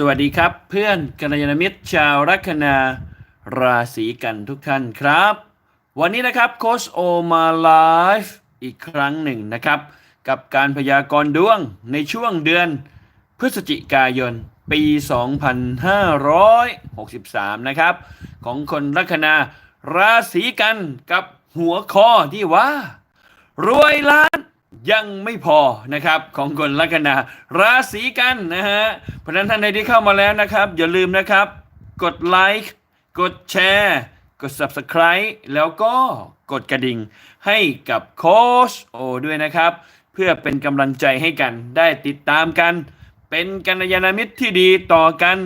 สวัสดีครับ เพื่อนกัลยาณมิตรชาวลัคนาราศีกันทุกท่านครับ วันนี้นะครับโคชโอมาไลฟ์อีกครั้งหนึ่งนะครับ กับการพยากรณ์ดวงในช่วงเดือนพฤศจิกายน ปี 2563 นะครับ ของคนลัคนาราศีกันกับหัวข้อที่ว่า รวยล้าน ยังไม่พอนะครับของคนลัคนาราศีกันนะฮะเพราะนั้นท่านใดที่เข้ามาแล้วนะครับ อย่าลืมนะครับ กดไลค์กดแชร์กด Subscribe แล้วก็กดกระดิ่งให้กับโค้ชโอด้วยนะครับ เพื่อเป็นกำลังใจให้กันได้ติดตามกัน เป็นกัลยาณมิตรที่ดีต่อกัน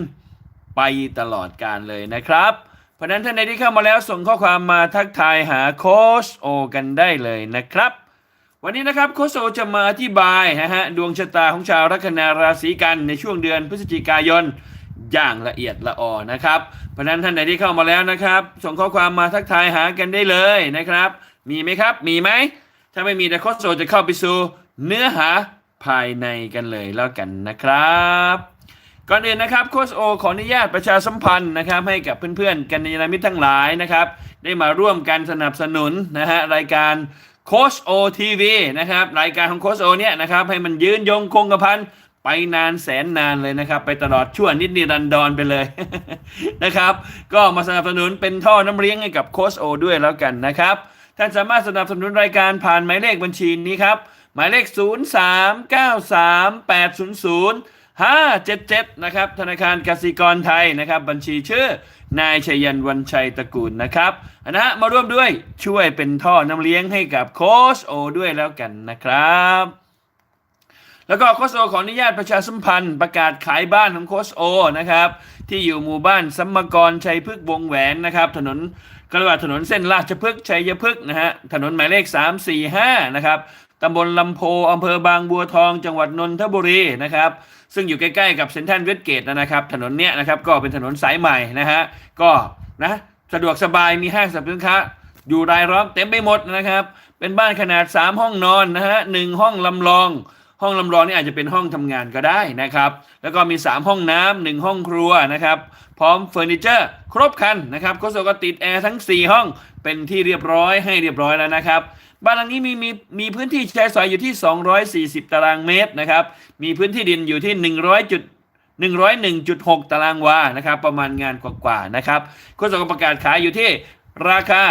ไปตลอดการเลยนะครับ เพราะนั้นท่านใดที่เข้ามาแล้วส่งข้อความมาทักทายหาโค้ชโอกันได้เลยนะครับ วันนี้นะครับโค้ชโอจะมาอธิบายนะฮะดวงชะตาของชาวลัคนาราศีกันในช่วงเดือนพฤศจิกายนอย่างละเอียดละออนะครับ เพราะนั้นท่านใดที่เข้ามาแล้วนะครับ ส่งข้อความมาทักทายหากันได้เลยนะครับ มีไหมครับ มีไหม ถ้าไม่มีแต่โค้ชโอจะเข้าไปสู่เนื้อหาภายในกันเลยแล้วกันนะครับ ก่อนอื่นนะครับโค้ชโอขออนุญาตประชาสัมพันธ์นะครับ ให้กับเพื่อนๆ กันยาณมิตรทั้งหลายนะครับ ได้มาร่วมกันสนับสนุนนะฮะรายการ โคชโอทีวีนะครับรายการของโคชโอเนี่ยนะครับให้มันยืนยงคงกระพันไปนานแสนนานเลยนะครับ ไปตลอดชั่วนิดนิรันดรไปเลยนะครับ ก็มาสนับสนุนเป็นท่อน้ำเลี้ยงให้กับโคชโอด้วยแล้วกันนะครับท่านสามารถสนับสนุนรายการผ่านหมายเลขบัญชีนี้ครับ หมายเลข 0 3 9 3 8 0 0 577 นะครับ ธนาคารกสิกรไทยนะครับ บัญชีชื่อนายชัยยันวันชัยตระกูลนะครับนะฮะมาร่วมด้วยช่วยเป็นท่อน้ำเลี้ยงให้กับโค้ชโอด้วยแล้วกันนะครับ แล้วก็โคชโอขออนุญาตประชาสัมพันธ์ประกาศขายบ้านของโคชโอนะครับ ที่อยู่หมู่บ้านสัมมกรชัยพฤกษ์วงแหวนนะครับ ถนนกรียกว่าถนนเส้นราชพฤกษ์ชัยพฤกษ์นะฮะถนนหมายเลข 345 นะครับ ตำบลลำโพอำเภอบางบัวทอง จังหวัดนนทบุรีนะครับ ซึ่งอยู่ใกล้ๆกับเซนทรัลเวสเกตนะครับ ถนนเนี้ยนะครับก็เป็นถนนสายใหม่นะฮะก็นะสะดวกสบายมีห้างสรรพสินค้าอยู่รายล้อมเต็มไปหมดนะครับ เป็นบ้านขนาด 3 ห้องนอนนะฮะหนึ่งห้องลำลอง ห้องลำลองนี่อาจจะเป็นห้องทำงานก็ได้นะครับ แล้วก็มี 3 ห้องน้ำหนึ่งห้องครัวนะครับ พร้อมเฟอร์นิเจอร์ครบครันนะครับโคโซก็ติดแอร์ทั้ง 4 ห้องเป็นที่เรียบร้อยให้เรียบร้อยแล้วนะครับ บ้านหลังนี้มีมีมีพื้นที่ใช้สอยอยู่ที่ 240 ตารางเมตรนะครับ มีพื้นที่ดินอยู่ที่ 100จุด101.6 ตารางวานะครับ ประมาณงานกว่าๆนะครับโฆษกประกาศขายอยู่ที่ราคา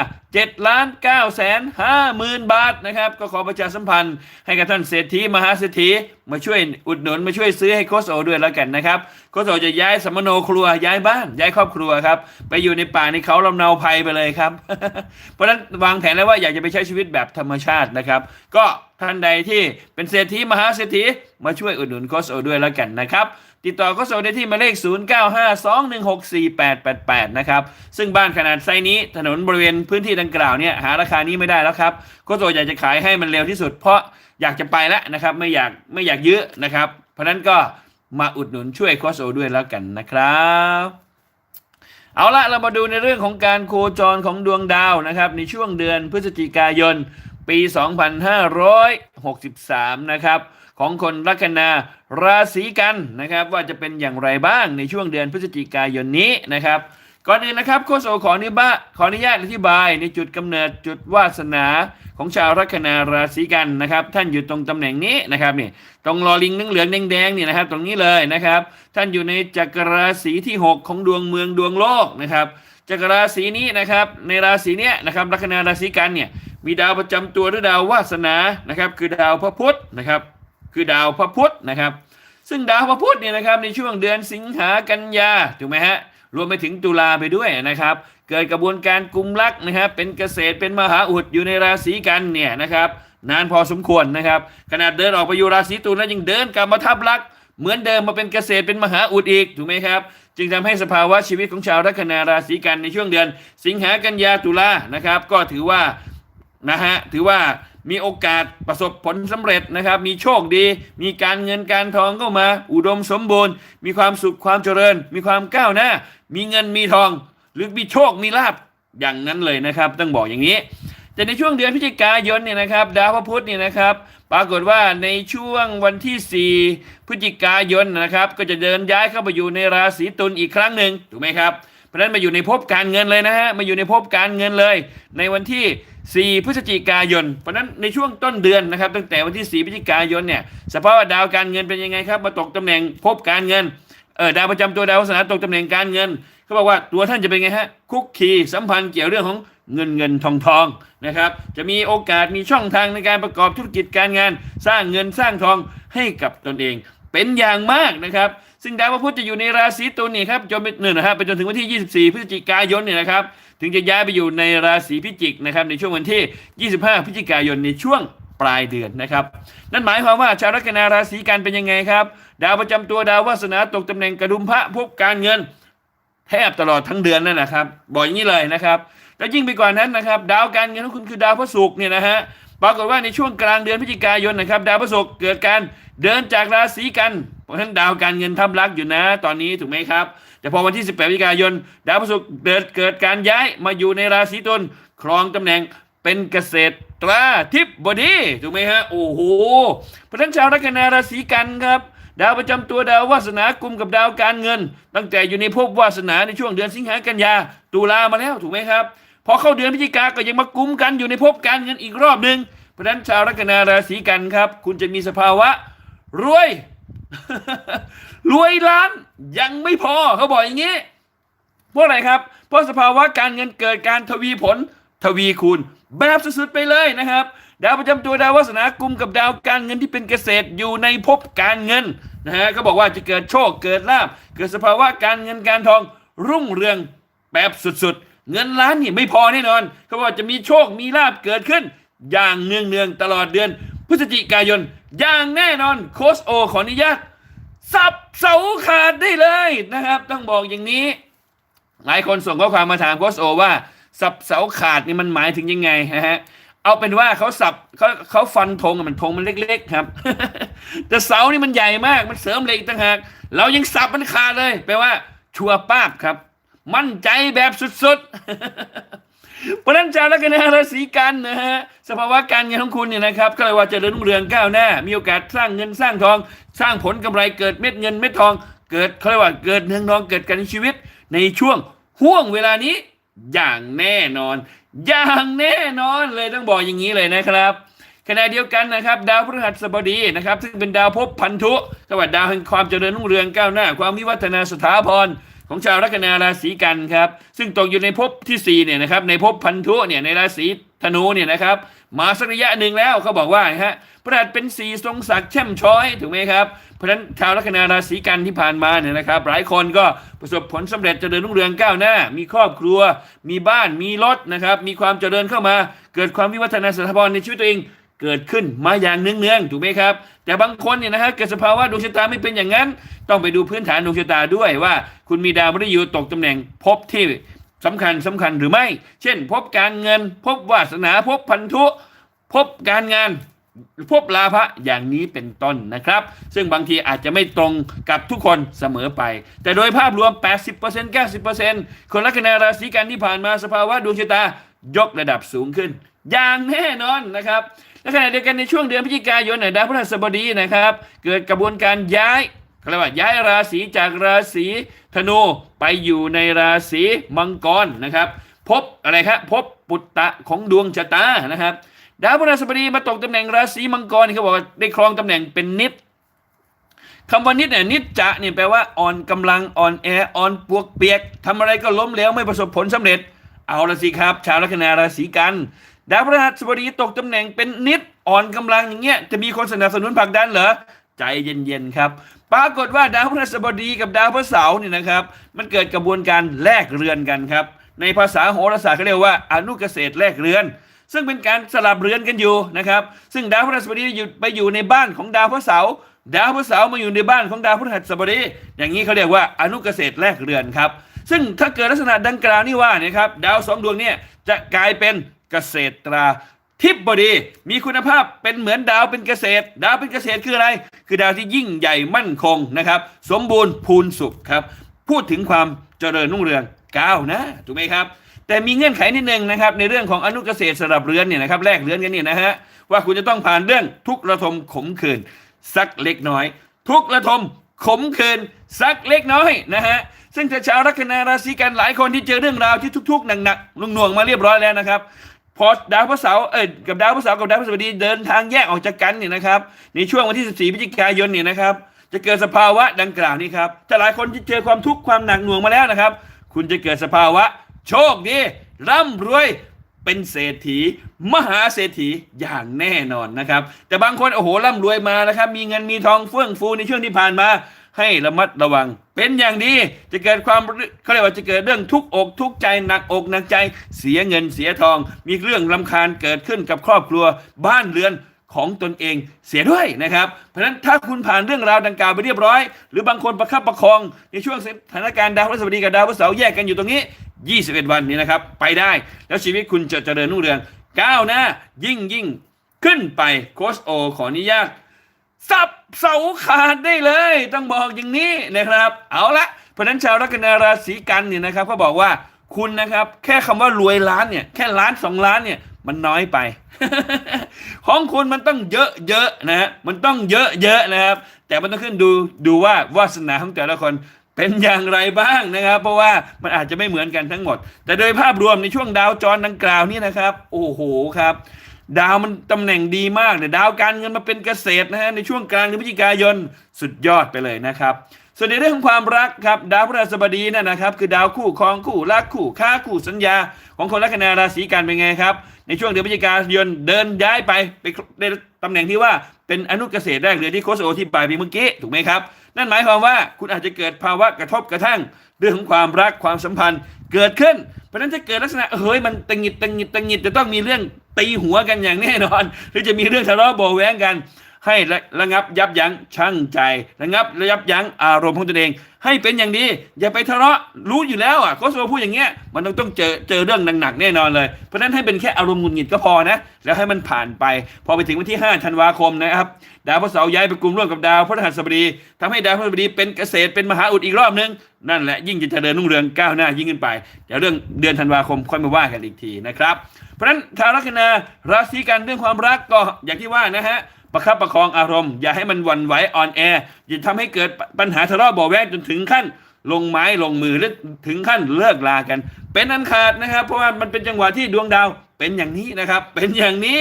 7ล้าน9แสน5หมื่นบาทนะครับ ก็ขอประชาสัมพันธ์ให้กับท่านเศรษฐีมหาเศรษฐีมาช่วยอุดหนุนมาช่วยซื้อให้โคชโอด้วยแล้วกันนะครับ โคชโอจะย้ายสมโนครัวย้ายบ้านย้ายครอบครัวครับ ไปอยู่ในป่าในเขาลำเนาภัยไปเลยครับ เพราะฉะนั้นวางแผนแล้วว่าอยากจะไปใช้ชีวิตแบบธรรมชาตินะครับ ก็ท่านใดที่เป็นเศรษฐีมหาเศรษฐีมาช่วยอุดหนุนโคชโอด้วยแล้วกันนะครับติดต่อโคชโอได้ที่หมายเลข 0952164888 นะครับ ซึ่งบ้านขนาดไซนี้ถนนบริเวณพื้นที่ดังกล่าวเนี่ยหาราคานี้ไม่ได้แล้วครับโคชโออยากจะขายให้มันเร็วที่สุด เพราะอยากจะไปแล้วนะครับไม่อยากไม่อยากยื้อนะครับ เพราะนั้นก็มาอุดหนุนช่วยโคชโอด้วยแล้วกันนะครับ เอาละเรามาดูในเรื่องของการโคจรของดวงดาวนะครับ ในช่วงเดือนพฤศจิกายน ปี 2563 นะครับของคนลัคนาราศีกันนะครับ ว่าจะเป็นอย่างไรบ้างในช่วงเดือนพฤศจิกายนนี้นะครับ ก่อนอื่นนะครับโคโซขออนุญาขออนุญาตอธิบายในจุดกำเนิดจุดวาสนาของชาวลัคนาราศีกันนะครับ ท่านอยู่ตรงตำแหน่งนี้นะครับนี่ตรงลอลิงเหลืองแดงๆนี่นะครับ ตรงนี้เลยนะครับ ท่านอยู่ในจักรราศีที่ 6 ของดวงเมืองดวงโลกนะครับจักรราศีนี้นะครับ ในราศีเนี้ยนะครับลัคนาราศีกันเนี่ยมีดาวประจำตัวหรือดาววาสนานะครับ คือดาวพระพุธนะครับ คือดาวพระพุธนะครับ ซึ่งดาวพระพุธเนี่ยนะครับในช่วงเดือนสิงหากันยาถูกไหมฮะ รวมไปถึงตุลาไปด้วยนะครับ เกิดกระบวนการกุมลักนะครับ เป็นเกษตรเป็นมหาอุดอยู่ในราศีกันเนี่ยนะครับ นานพอสมควรนะครับ ขนาดเดินออกไปอยู่ราศีตุลแล้วยังเดินกลับมาทับลักเหมือนเดิมมาเป็นเกษตรเป็นมหาอุดอีกถูกไหมครับ จึงทำให้สภาวะชีวิตของชาวลัคนาราศีกันในช่วงเดือน สิงหากันยาตุลานะครับ ก็ถือว่านะฮะถือว่า มีโอกาสประสบผลสำเร็จนะครับ มีโชคดี มีการเงินการทองเข้ามา อุดมสมบูรณ์ มีความสุขความเจริญ มีความก้าวหน้า มีเงินมีทอง หรือมีโชคมีลาบอย่างนั้นเลยนะครับ ต้องบอกอย่างนี้ แต่ในช่วงเดือนพฤศจิกายนเนี่ยนะครับ ดาวพระพุธเนี่ยนะครับ ปรากฏว่าในช่วงวันที่ 4 พฤศจิกายนนะครับ ก็จะเดินย้ายเข้าไปอยู่ในราศีตุลอีกครั้งหนึ่งถูกไหมครับ เพราะฉะนั้นมาอยู่ในภพการเงินเลยนะฮะมาอยู่ในภพการเงินเลย ในวันที่ 4 พฤศจิกายน เพราะนั้นในช่วงต้นเดือนนะครับ ตั้งแต่วันที่ 4 พฤศจิกายนเนี่ยสภาพดาวการเงินเป็นยังไงครับ มาตกตำแหน่งภพการเงินเออดาวประจำตัวดาววาสนาตกตำแหน่งการเงินเขาบอกว่าตัวท่านจะเป็นไงฮะคุกคีสัมพันธ์เกี่ยวเรื่องของเงินเงินทองทองนะครับ จะมีโอกาสมีช่องทางในการประกอบธุรกิจการงาน สร้างเงินสร้างทองให้กับตนเอง เป็นอย่างมากนะครับ ซึ่งดาวพระพุธจะอยู่ในราศีตุลนี่ครับจนเป็นหนึ่งนะครับไปจนถึงวันที่ 24 พฤศจิกายนเนี่ยนะครับ ถึงจะย้ายไปอยู่ในราศีพิจิกนะครับในช่วงวันที่ 25 พฤศจิกายนในช่วงปลายเดือนนะครับ นั่นหมายความว่าชาวลัคนาราศีกันเป็นยังไงครับ ดาวประจำตัวดาววาสนาตกตำแหน่งกระดุมพระภพการเงินแทบตลอดทั้งเดือนนั่นนะครับบอกอย่างนี้เลยนะครับแล้วยิ่งไปกว่านั้นนะครับ ดาวการเงินของคุณคือดาวพระศุกร์เนี่ยนะฮะปรากฏว่าในช่วงกลางเดือนพฤศจิกายนนะครับ ดาวพระศุกร์เกิดการเดินจากราศีกัน ราะฉะนั้นดาวการเงินทับลักอยู่นะ ตอนนี้ถูกไหมครับ แต่พอวันที่ 18พฤศจิกายน ดาวพระศุกร์เดินเกิดการย้ายมาอยู่ในราศีตุลครองตำแหน่งเป็นเกษตรตราธิพบดีถูกไหมฮะโอ้โหเพราะฉะนั้นชาวลัคนาราศีกันครับ ดาวประจำตัวดาววาสนากลุ่มกับดาวการเงิน ตั้งแต่อยู่ในภพวาสนาในช่วงเดือนสิงหากันยาตุลามาแล้วถูกไหมครับพอเข้าเดือนพฤศจิกาก็ยังมากุมกันอยู่ในภพการเงินอีกรอบหนึ่งเพราะฉะนั้นชาวลัคนาราศีกันครับ คุณจะมีสภาวะรวย รวยล้านยังไม่พอเขาบอกอย่างนี้เพราะอะไรครับ เพราะสภาวะการเงินเกิดการทวีผลทวีคูณ แบบสุดๆไปเลยนะครับดาวประจำตัวดาววาสนากลุ่มกับดาวการเงินที่เป็นเกษตรอยู่ในภพการเงินนะฮะก็บอกว่าจะเกิดโชคเกิดลาบเกิดสภาวะการเงินการทองรุ่งเรืองแบบสุดๆ เงินล้านนี่ไม่พอแน่นอน เขาบอกจะมีโชคมีลาบเกิดขึ้น อย่างเนืองๆตลอดเดือน พฤศจิกายน อย่างแน่นอนโคชโอขออนุญาตสับเสาขาดได้เลยนะครับ ต้องบอกอย่างนี้ หลายคนส่งข้อความมาถามโคชโอว่า สับเสาขาดนี่มันหมายถึงยังไงนะฮะเอาเป็นว่าเขาสับเขาเขาฟันธงอะมันธงมันเล็ก ๆ ครับ แต่เสานี่มันใหญ่มากมันเสริมเหล็กอีกต่างหากเรายังสับมันขาดเลยแปลว่า ชัวป้าบครับ มั่นใจแบบสุดๆ เพราะนั้นชาวลัคนาราศีกันนะฮะสภาวะการเงินของคุณเนี่ยนะครับก็เลยว่าเจริญรุ่งเรืองก้าวหน้า มีโอกาสสร้างเงินสร้างทอง สร้างผลกำไรเกิดเม็ดเงินเม็ดทอง เกิดเขาเรียกว่าเกิดเงินทองเกิดการในชีวิต ในช่วงห่วงเวลานี้อย่างแน่นอน อย่างแน่นอนเลยต้องบอกอย่างนี้เลยนะครับขณะเดียวกันนะครับ ดาวพฤหัสบดีนะครับ ซึ่งเป็นดาวภพพันธุก็ว่าดาวแห่งความเจริญรุ่งเรืองก้าวหน้า ความวิวัฒนาสถาพร ของชาวลัคนาราศีกันครับ ซึ่งตกอยู่ในภพที่4เนี่ยนะครับในภพพันธุเนี่ยในราศีธนูเนี่ยนะครับมาสักระยะหนึ่งแล้วเขาบอกว่าฮะพระหัสเป็นสีทรงศักดิ์แช่มช้อยถูกไหมครับเพราะฉะนั้นชาวลัคนาราศีกันที่ผ่านมาเนี่ยนะครับ หลายคนก็ประสบผลสำเร็จเจริญรุ่งเรืองก้าวหน้า มีครอบครัว มีบ้านมีรถนะครับ มีความเจริญเข้ามา เกิดความวิวัฒนาสถาพรในชีวิตตัวเองเกิดขึ้นมาอย่างเนืองๆถูกไหมครับ แต่บางคนเนี่ยนะฮะเกิดสภาวะดวงชะตาไม่เป็นอย่างนั้น ต้องไปดูพื้นฐานดวงชะตาด้วยว่า คุณมีดาวมฤตยูตกตำแหน่งภพที่สำคัญสำคัญหรือไม่ เช่นภพการเงินภพวาสนาภพพันธุภพการงานภพลาภะอย่างนี้เป็นต้นนะครับ ซึ่งบางทีอาจจะไม่ตรงกับทุกคนเสมอไป แต่โดยภาพรวม 80% 90%คนลัคนาราศีกันที่ผ่านมาสภาวะดวงชะตายกระดับสูงขึ้น อย่างแน่นอนนะครับและขณะเดียวกันในช่วงเดือนพฤศจิกายนเนี่ยดาวพฤหัสบดีนะครับ เกิดกระบวนการย้าย เขาเรียกว่าย้ายราศีจากราศีธนูไปอยู่ในราศีมังกรนะครับ พบอะไรครับพบปุตตะของดวงชะตานะครับดาวพฤหัสบดีมาตกตำแหน่งราศีมังกรเขาบอกว่าได้ครองตำแหน่งเป็นนิดคำว่านิดเนี่ยนิดจะเนี่ยแปลว่าอ่อนกำลังอ่อนแออ่อนปวกเปียกทำอะไรก็ล้มเหลวไม่ประสบผลสำเร็จ เอาละสิครับ ชาวลัคนาราศีกันดาวพฤหัสบดีตกตำแหน่งเป็นนิดอ่อนกำลังอย่างเงี้ยจะมีคนสนับสนุนผลักดันเหรอใจเย็นๆครับ ปรากฏว่าดาวพฤหัสบดีกับดาวพฤหัสเสาร์นี่นะครับ มันเกิดกระบวนการแลกเรือนกันครับ ในภาษาโหราศาสตร์เขาเรียกว่าอนุเกษตรแลกเรือน ซึ่งเป็นการสลับเรือนกันอยู่นะครับ ซึ่งดาวพฤหัสบดีอยู่ไปอยู่ในบ้านของดาวพฤหัสเสาร์ดาวพฤหัสเสาร์มาอยู่ในบ้านของดาวพฤหัสบดี อย่างนี้เขาเรียกว่าอนุเกษตรแลกเรือนครับ ซึ่งถ้าเกิดลักษณะดังกล่าวนี่ว่านะครับดาวสองดวงเนี่ยจะกลายเป็นเกษตรา ทิพย์บดีมีคุณภาพเป็นเหมือนดาวเป็นเกษตร ดาวเป็นเกษตรคืออะไร คือดาวที่ยิ่งใหญ่มั่นคงนะครับ สมบูรณ์พูนสุขครับ พูดถึงความเจริญรุ่งเรืองก้าวนะถูกไหมครับ แต่มีเงื่อนไขนิดนึงนะครับ ในเรื่องของอนุเกษตรสลับเรือนเนี่ยนะครับแลกเรือนกันเนี่ยนะฮะว่าคุณจะต้องผ่านเรื่องทุกระทมขมขื่นสักเล็กน้อย ทุกระทมขมขื่นสักเล็กน้อยนะฮะซึ่งถ้าชาวลัคนาราศีกันหลายคนที่เจอเรื่องราวที่ทุกๆหนักๆหน่วงๆมาเรียบร้อยแล้วนะครับ พอดาวพระเสาร์เอ้ยกับดาวพระเสาร์กับดาวพฤหัสบดีเดินทางแยกออกจากกันเนี่ยนะครับ ในช่วงวันที่ 14พฤศจิกายนเนี่ยนะครับ จะเกิดสภาวะดังกล่าวนี้ครับถ้าหลายคนที่เจอความทุกข์ความหนักหน่วงมาแล้วนะครับ คุณจะเกิดสภาวะ โชคดีร่ำรวยเป็นเศรษฐี มหาเศรษฐีอย่างแน่นอนนะครับ แต่บางคนโอ้โหร่ำรวยมานะครับ มีเงินมีทองเฟื่องฟูในช่วงที่ผ่านมา ให้ระมัดระวัง เป็นอย่างดีจะเกิดความเขาเรียกว่าจะเกิดเรื่องทุกอกทุกใจหนักอกหนักใจ เสียเงินเสียทอง มีเรื่องรำคาญเกิดขึ้นกับครอบครัว บ้านเรือนของตนเองเสียด้วยนะครับ เพราะฉะนั้นถ้าคุณผ่านเรื่องราวดังกล่าวไปเรียบร้อย หรือบางคนประคับประคองในช่วงสถานการณ์ดาวพฤหัสบดีกับดาวพฤหัสเสาร์แยกกันอยู่ตรงนี้ 21 วันนี้นะครับ ไปได้แล้วชีวิตคุณจะเจริญรุ่งเรืองก้าวหน้ายิ่งยิ่งขึ้นไปโค้ชโอขออนุญาต สับเสาขาดได้เลย ต้องบอกอย่างนี้นะครับ เอาละเพราะนั้นชาวลัคนาราศีกันเนี่ยนะครับเขาบอกว่าคุณนะครับ แค่คำว่ารวยล้านเนี่ยแค่ล้านสองล้านเนี่ยมันน้อยไป ของคุณมันต้องเยอะเยอะๆนะฮะมันต้องเยอะเยอะๆนะครับ แต่มันต้องขึ้นดูดูว่าวาสนาของแต่ละคนเป็นอย่างไรบ้างนะครับ เพราะว่ามันอาจจะไม่เหมือนกันทั้งหมด แต่โดยภาพรวมในช่วงดาวจรดังกล่าวนี่นะครับ โอ้โหครับ ดาวมันตำแหน่งดีมากเนี่ยดาวการเงินมาเป็นเกษตรนะฮะในช่วงกลางเดือนพฤศจิกายนสุดยอดไปเลยนะครับส่วนในเรื่องของความรักครับดาวพฤหัสบดีนั่นนะครับ คือดาวคู่ครองคู่รักคู่ค้าคู่สัญญา ของคนลัคนาราศีกันเป็นไงครับในช่วงเดือนพฤศจิกายนเดินย้ายไปไปในตำแหน่งที่ว่าเป็นอนุเกษตรแรกเรือที่โคสโอที่ปลายปีเมื่อกี้ถูกไหมครับ นั่นหมายความว่าคุณอาจจะเกิดภาวะกระทบกระทั่งเรื่องของความรักความสัมพันธ์เกิดขึ้น เพราะนั้นถ้าเกิดลักษณะเฮ้ยมันตังหิดตังหิดตังหิดจะต้องมีเรื่อง ตีหัวกันอย่างแน่นอน หรือจะมีเรื่องทะเลาะเบาแว้งกัน ให้ระงับยับยั้งชั่งใจ ระงับระยับยั้งอารมณ์ของตนเอง ให้เป็นอย่างดีอย่าไปทะเลาะรู้อยู่แล้วอะโค้ชโซพูดอย่างเงี้ยมันต้องต้องเจอเจอเรื่องหนักๆแน่นอนเลย เพราะนั้นให้เป็นแค่อารมณ์หงุดหงิดก็พอนะ แล้วให้มันผ่านไป พอไปถึงวันที่ 5 ธันวาคมนะครับ ดาวพระเสาร์ย้ายไปกลุ่มร่วมกับดาวพฤหัสบดีทำให้ดาวพฤหัสบดีเป็นเกษตรเป็นมหาอุดอีกรอบนึงนั่นแหละยิ่งจะเจริญรุ่งเรืองก้าวหน้ายิ่งขึ้นไปเดี๋ยวเรื่องเดือนธันวาคมค่อยมาว่ากันอีกทีนะครับ เพราะฉะนั้นชาวลัคนาราศีกันเรื่องความรักก็อย่างที่ว่านะฮะ ประคับประคองอารมณ์ อย่าให้มันวันไหวอ่อนแออย่าทำให้เกิดปัญหาทะเลาะเบาะแว้งจนถึงขั้น ลงไม้ลงมือหรือถึงขั้นเลิกลากัน เป็นอันขาดนะครับ เพราะว่ามันเป็นจังหวะที่ดวงดาวเป็นอย่างนี้นะครับ เป็นอย่างนี้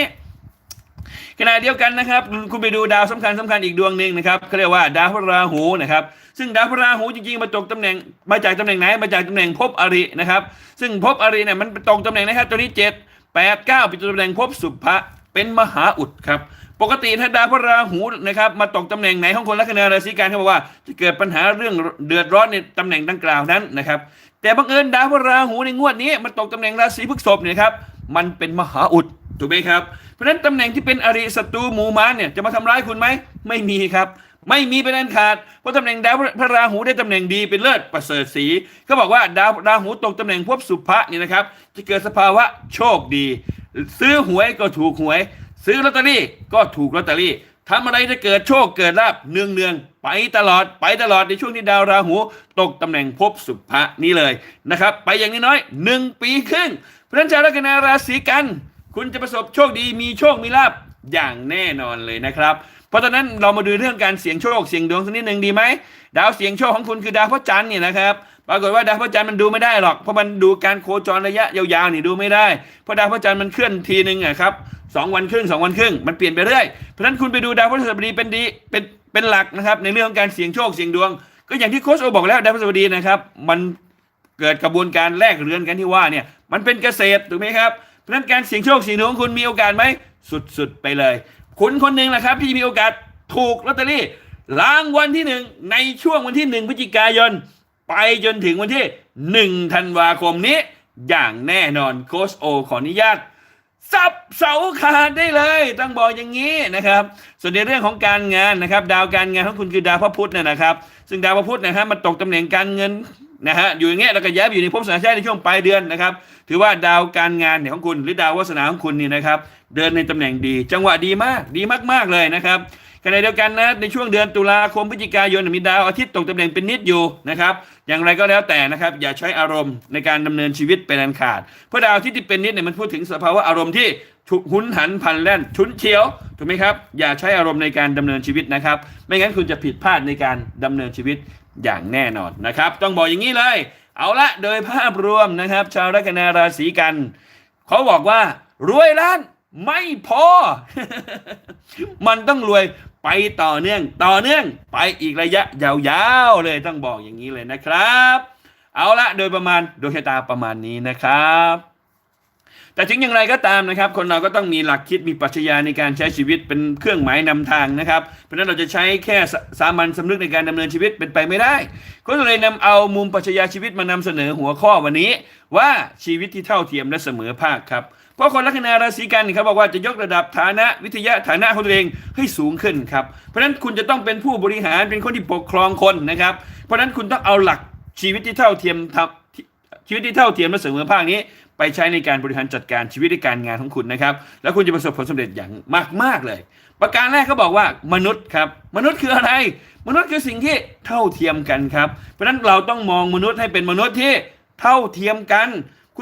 ขณะเดียวกันนะครับ คุณไปดูดาวสำคัญสำคัญอีกดวงหนึ่งนะครับเขาเรียกว่าดาวพระราหูนะครับ ซึ่งดาวพระราหูจริงๆมาตกตำแหน่งมาจากตำแหน่งไหนมาจากตำแหน่งภพอรินะครับ ซึ่งภพอริเนี่ยมันตกตำแหน่งนะครับ ตัวนี้เจ็ดแปดเก้าเป็นตำแหน่งภพสุภะเป็นมหาอุดครับ ปกติถ้าดาวพระราหูนะครับมาตกตำแหน่งไหนของคนลัคนาราศีกันเขาบอกว่าจะเกิดปัญหาเรื่องเดือดร้อนในตำแหน่งดังกล่าวนั้นนะครับ แต่บังเอิญดาวพระราหูในงวดนี้มันตกตำแหน่งราศีพฤษภเนี่ยครับมันเป็นมหาอุดถูกไหมครับ เพราะฉะนั้นตำแหน่งที่เป็นอริศัตรูหมู่มารเนี่ยจะมาทำร้ายคุณไหมไม่มีครับ ไม่มีเป็นอันขาดเพราะตำแหน่งดาวพระราหูได้ตำแหน่งดีเป็นเลิศประเสริฐสีเขาบอกว่าดาวราหูตกตำแหน่งภพสุภะเนี่ยนะครับ จะเกิดสภาวะโชคดี ซื้อหวยก็ถูกหวย ซื้อลอตเตอรี่ก็ถูกลอตเตอรี่ทำอะไรจะเกิดโชคเกิดลาบเนืองเนืองๆไปตลอดไปตลอดในช่วงที่ดาวราหู ตกตำแหน่งภพสุภะนี้เลยนะครับ ไปอย่างน้อยๆหนึ่งปีครึ่งเพราะฉะนั้นชาวลัคนาราศีกัน คุณจะประสบโชคดีมีโชคมีลาบอย่างแน่นอนเลยนะครับ เพราะฉะนั้นเรามาดูเรื่องการเสี่ยงโชคเสี่ยงดวงสักนิดหนึ่งดีไหมดาวเสี่ยงโชคของคุณคือดาวพระจันทร์เนี่ยนะครับปรากฏว่าดาวพระจันทร์มันดูไม่ได้หรอกเพราะมันดูการโคจรระยะยาวๆนี่ดูไม่ได้เพราะดาวพระจันทร์มันเคลื่อนทีหนึ่งอะครับ สองวันครึ่งสองวันครึ่งมันเปลี่ยนไปเรื่อยเพราะฉะนั้นคุณไปดูดาวพฤหัสบดีเป็นดีเป็นเป็นหลักนะครับ ในเรื่องของการเสี่ยงโชคเสี่ยงดวง ก็อย่างที่โค้ชโอบอกแล้วดาวพฤหัสบดีนะครับ มันเกิดกระบวนการแลกเรือนกันที่ว่าเนี่ยมันเป็นเกษตรถูกไหมครับเพราะฉะนั้นการเสี่ยงโชคเสี่ยงดวงของคุณมีโอกาสไหมสุดๆไปเลย คุณคนหนึ่งแหละครับที่มีโอกาสถูกลอตเตอรี่รางวัลที่หนึ่งในช่วงวันที่หนึ่งพฤศจิกายน ไปจนถึงวันที่หนึ่งธันวาคมนี้ อย่างแน่นอนโคชโอขออนุญาต สับเสาขาดได้เลย ต้องบอกอย่างนี้นะครับ ส่วนในเรื่องของการงานนะครับ ดาวการงานของคุณคือดาวพระพุธเนี่ยนะครับ ซึ่งดาวพระพุธนะครับมันตกตำแหน่งการเงินนะฮะอยู่อย่างเงี้ยแล้วก็ย้ายไปอยู่ในภพสนาชาติในช่วงปลายเดือนนะครับ ถือว่าดาวการงานเนี่ยของคุณหรือดาววาสนาของคุณนี่นะครับ เดินในตำแหน่งดี จังหวะดีมากดีมากๆเลยนะครับ ขณะเดียวกันนะในช่วงเดือนตุลาคมพฤศจิกายนมีดาวอาทิตย์ตกตำแหน่งเป็นนิดอยู่นะครับอย่างไรก็แล้วแต่นะครับอย่าใช้อารมณ์ในการดำเนินชีวิตเป็นอันขาด เพราะดาวอาทิตย์ที่เป็นนิดเนี่ยมันพูดถึงสภาวะอารมณ์ที่ฉุกหุนหันพลันแล่นฉุนเฉียวถูกไหมครับอย่าใช้อารมณ์ในการดำเนินชีวิตนะครับ ไม่งั้นคุณจะผิดพลาดในการดำเนินชีวิตอย่างแน่นอนนะครับ ต้องบอกอย่างนี้เลย เอาละโดยภาพรวมนะครับ ชาวลัคนาราศีกันเขาบอกว่ารวยล้านไม่พอ มันต้องรวย ไปต่อเนื่องต่อเนื่องไปอีกระยะยาวๆเลยต้องบอกอย่างนี้เลยนะครับ เอาละโดยประมาณดวงชะตาประมาณนี้นะครับ แต่ถึงอย่างไรก็ตามนะครับ คนเราก็ต้องมีหลักคิดมีปรัชญาในการใช้ชีวิตเป็นเครื่องหมายนำทางนะครับ เพราะนั้นเราจะใช้แค่สสามัญสำนึกในการดำเนินชีวิตเป็นไปไม่ได้ก็เลยนำเอามุมปรัชญาชีวิตมานำเสนอหัวข้อวันนี้ ว่าชีวิตที่เท่าเทียมและเสมอภาคครับ เพราะคนลัคนาราศีกันเขาบอกว่าจะยกระดับฐานะวิทยาฐานะของตัวเองให้สูงขึ้นครับ เพราะฉะนั้นคุณจะต้องเป็นผู้บริหารเป็นคนที่ปกครองคนนะครับ เพราะฉะนั้นคุณต้องเอาหลักชีวิตที่เท่าเทียมทำชีวิตที่เท่าเทียมและเสมอภาคนี้ ไปใช้ในการบริหารจัดการชีวิตในการงานของคุณนะครับ แล้วคุณจะประสบผลสำเร็จอย่างมาก ๆ เลย ประการแรกเขาบอกว่ามนุษย์ครับ มนุษย์คืออะไร มนุษย์คือสิ่งที่เท่าเทียมกันครับ เพราะฉะนั้นเราต้องมองมนุษย์ให้เป็นมนุษย์ที่เท่าเทียมกัน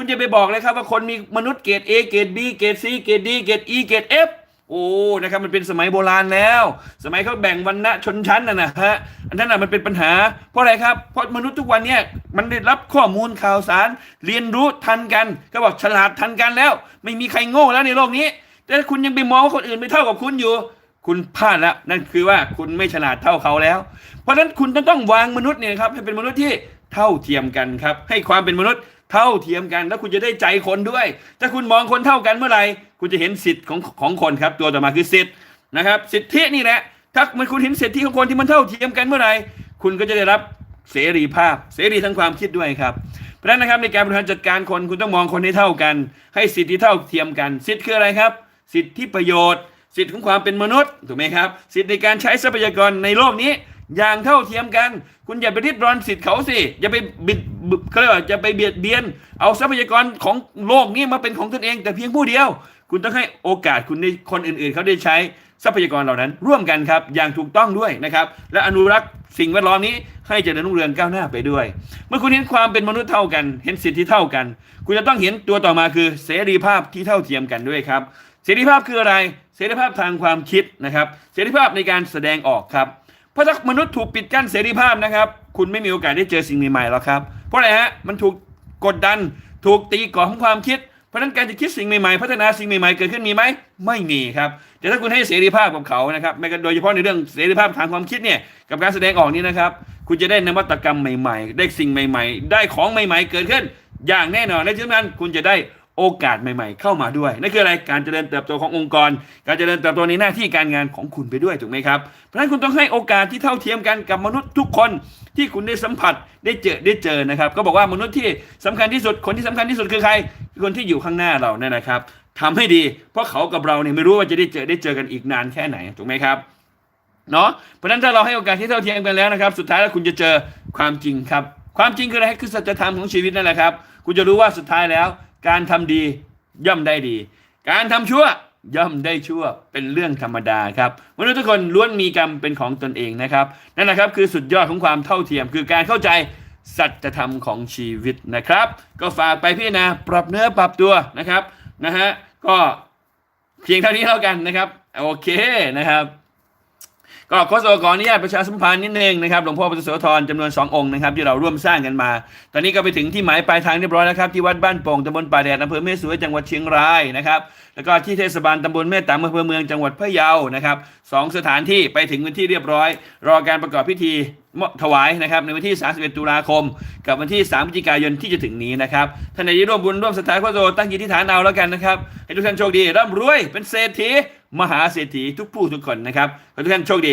คุณจะไปบอกเลยครับว่าคนมีมนุษย์เกรด A เกรด B เกรด C เกรด D เกรด E เกรด F โอ้นะครับมันเป็นสมัยโบราณแล้ว สมัยเขาแบ่งวรรณะชนชั้นน่ะนะฮะอันนั้นน่ะมันเป็นปัญหา เพราะอะไรครับเพราะมนุษย์ทุกวันเนี่ยมันได้รับข้อมูลข่าวสาร เรียนรู้ทันกัน ก็บอกฉลาดทันกันแล้ว ไม่มีใครโง่แล้วในโลกนี้ แต่คุณยังไปมองว่าคนอื่นไม่เท่ากับคุณอยู่ คุณพลาดแล้วนั่นคือว่าคุณไม่ฉลาดเท่าเขาแล้ว เพราะฉะนั้นคุณต้องต้องวางมนุษย์เนี่ยครับให้เป็นมนุษย์ที่เท่าเทียมกันครับ ให้ความเป็นมนุษย์ เท่าเทียมกันแล้วคุณจะได้ใจคนด้วย ถ้าคุณมองคนเท่ากันเมื่อไหร่คุณจะเห็นสิทธิ์ของของคนครับ ตัวต่อมาคือสิทธิ์นะครับ สิทธินี่แหละถ้ามันคุณเห็นสิทธิของคนที่มันเท่าเทียมกันเมื่อไหร่คุณก็จะได้รับเสรีภาพ เสรีทั้งความคิดด้วยครับเพราะฉะนั้นนะครับในการบริหารจัดการคนคุณต้องมองคนให้เท่ากัน ให้สิทธิเท่าเทียมกัน สิทธิคืออะไรครับ สิทธิประโยชน์ สิทธิของความเป็นมนุษย์ถูกไหมครับ สิทธิในการใช้ทรัพยากรในโลกนี้ อย่างเท่าเทียมกัน คุณอย่าไปริดรอนสิทธิ์เขาสิ อย่าไปบิดเขาเรียกว่าจะไปเบียดเบียน เอาทรัพยากรของโลกนี้มาเป็นของตนเอง แต่เพียงผู้เดียว คุณต้องให้โอกาสคุณในคนอื่นๆ เขาได้ใช้ทรัพยากรเหล่านั้น ร่วมกันครับ อย่างถูกต้องด้วยนะครับ และอนุรักษ์สิ่งแวดล้อมนี้ให้เจริญรุ่งเรืองก้าวหน้าไปด้วย เมื่อคุณเห็นความเป็นมนุษย์เท่ากัน เห็นสิทธิเท่ากัน คุณจะต้องเห็นตัวต่อมาคือเสรีภาพที่เท่าเทียมกันด้วยครับเสรีภาพคืออะไร เสรีภาพทางความคิดนะครับ เสรีภาพในการแสดงออกครับ เพราะถ้ามนุษย์ถูกปิดกั้นเสรีภาพนะครับ คุณไม่มีโอกาสได้เจอสิ่งใหม่ๆหรอกครับ เพราะอะไรฮะมันถูกกดดันถูกตีกรอบของความคิดเพราะฉะนั้นการจะคิดสิ่งใหม่ๆพัฒนาสิ่งใหม่ๆเกิดขึ้นมีไหมไม่มีครับแต่ถ้าคุณให้เสรีภาพกับเขานะครับแม้กระทั่งโดยเฉพาะในเรื่องเสรีภาพทางความคิดเนี่ยกับการแสดงออกนี่นะครับ คุณจะได้นวัตกรรมใหม่ ๆ ได้สิ่งใหม่ ๆ ได้ของใหม่ ๆ เกิดขึ้น อย่างแน่นอนและที่สำคัญคุณจะได้ โอกาสใหม่ ๆ เข้ามาด้วยนั่นคืออะไรการเจริญเติบโตขององค์กร การเจริญเติบโตในหน้าที่การงานของคุณไปด้วยถูกไหมครับเพราะฉะนั้นคุณต้องให้โอกาสที่เท่าเทียมกันกับมนุษย์ทุกคนที่คุณได้สัมผัสได้เจอได้เจอนะครับ ก็บอกว่ามนุษย์ที่สำคัญที่สุดคนที่สำคัญที่สุดคือใครคนที่อยู่ข้างหน้าเราเนี่ยนะครับทำให้ดี เพราะเขากับเราเนี่ยไม่รู้ว่าจะได้เจอได้เจอกันอีกนานแค่ไหนถูกไหมครับเนาะเพราะฉะนั้นถ้าเราให้โอกาสที่เท่าเทียมกันแล้วนะครับ สุดท้ายแล้วคุณจะเจอความจริงครับ ความจริงคืออะไรคือสัจธรรมของชีวิตนั่นแหละครับ คุณจะรู้ว่าสุดท้ายแล้ว การทำดีย่อมได้ดี การทำชั่วย่อมได้ชั่วเป็นเรื่องธรรมดาครับมนุษย์ทุกคนล้วนมีกรรมเป็นของตนเองนะครับนั่นแหละครับคือสุดยอดของความเท่าเทียม คือการเข้าใจสัจธรรมของชีวิตนะครับ ก็ฝากไปพี่นาปรับเนื้อปรับตัวนะครับนะฮะก็เพียงเท่านี้แล้วกันนะครับ โอเคนะครับ ก็ขอสขออนุญาตประชาสัมพันธ์นิดนึงนะครับหลวงพ่อปฏิโสธรจำนวน 2 องค์นะครับที่เราร่วมสร้างกันมา ตอนนี้ก็ไปถึงที่หมายปลายทางเรียบร้อยแล้วครับที่วัดบ้านโป่งตำบลป่าแดดอำเภอแม่สวยจังหวัดเชียงรายนะครับแล้วก็ที่เทศบาลตำบลแม่ต๋ำอำเภอเมืองจังหวัดพะเยานะครับสองสถานที่ไปถึงวันที่เรียบร้อย รอการประกอบพิธีถวายนะครับในวันที่ 31 ตุลาคม กับวันที่ 3 พฤศจิกายนที่จะถึงนี้นะครับท่านใดที่ร่วมบุญร่วมสถานพระโตตั้งจิตที่ฐานเอาแล้วกันนะครับให้ทุกท่านโชคดีร่ำรวยเป็นเศรษฐี มหาเศรษฐีทุกผู้ทุกคนนะครับขอทุกท่านโชคดี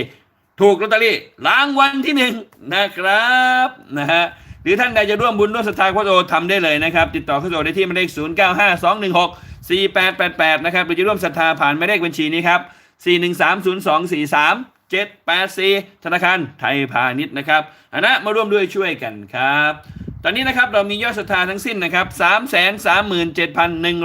ถูกลอตเตอรี่รางวัลที่หนึ่งนะครับนะฮะหรือท่านใดจะร่วมบุญร่วมศรัทธาพระโตทำได้เลยนะครับ ติดต่อเข้าโตได้ที่หมายเลข0 9 5 2 1 6 4 8 8 8นะครับหรือจะร่วมศรัทธาผ่านหมายเลขบัญชีนี้ครับ4 1 3 0 2 4 3 7 8 4 ธนาคารไทยพาณิชย์นะครับอันนะมาร่วมด้วยช่วยกันครับ ตอนนี้นะครับเรามียอดศรัทธาทั้งสิ้นนะครับ 3 3 7 1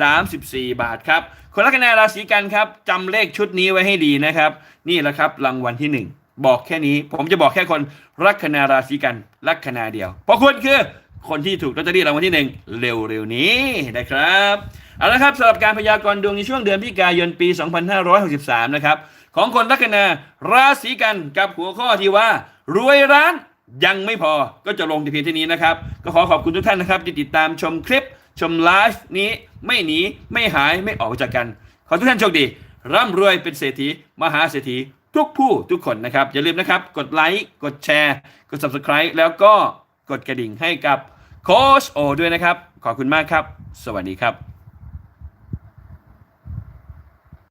3 4 บาทครับ คนลัคนาราศีกันครับจำเลขชุดนี้ไว้ให้ดีนะครับ นี่แหละครับรางวัลที่หนึ่งบอกแค่นี้ ผมจะบอกแค่คนลัคนาราศีกันลัคนาเดียว เพราะคุณคือคนที่ถูกลอตเตอรี่รางวัลที่หนึ่งเร็วๆนี้นะครับเอาละครับสำหรับการพยากรณ์ดวงในช่วงเดือนพฤศจิกายนปี 2563 นะครับ ของคนลัคนาราศีกันกับหัวข้อที่ว่ารวยร้านยังไม่พอก็จะลงที่เพียงเท่านี้นะครับ ก็ขอขอบคุณทุกท่านนะครับที่ติดตามชมคลิป ชมไลฟ์นี้ไม่หนีไม่หายไม่ออกจากกัน ขอทุกท่านโชคดี ร่ำรวยเป็นเศรษฐีมหาเศรษฐีทุกผู้ทุกคนนะครับ อย่าลืมนะครับ กดไลค์กดแชร์กด subscribe แล้วก็กดกระดิ่งให้กับโค้ชโอด้วยนะครับ ขอบคุณมากครับ สวัสดีครับ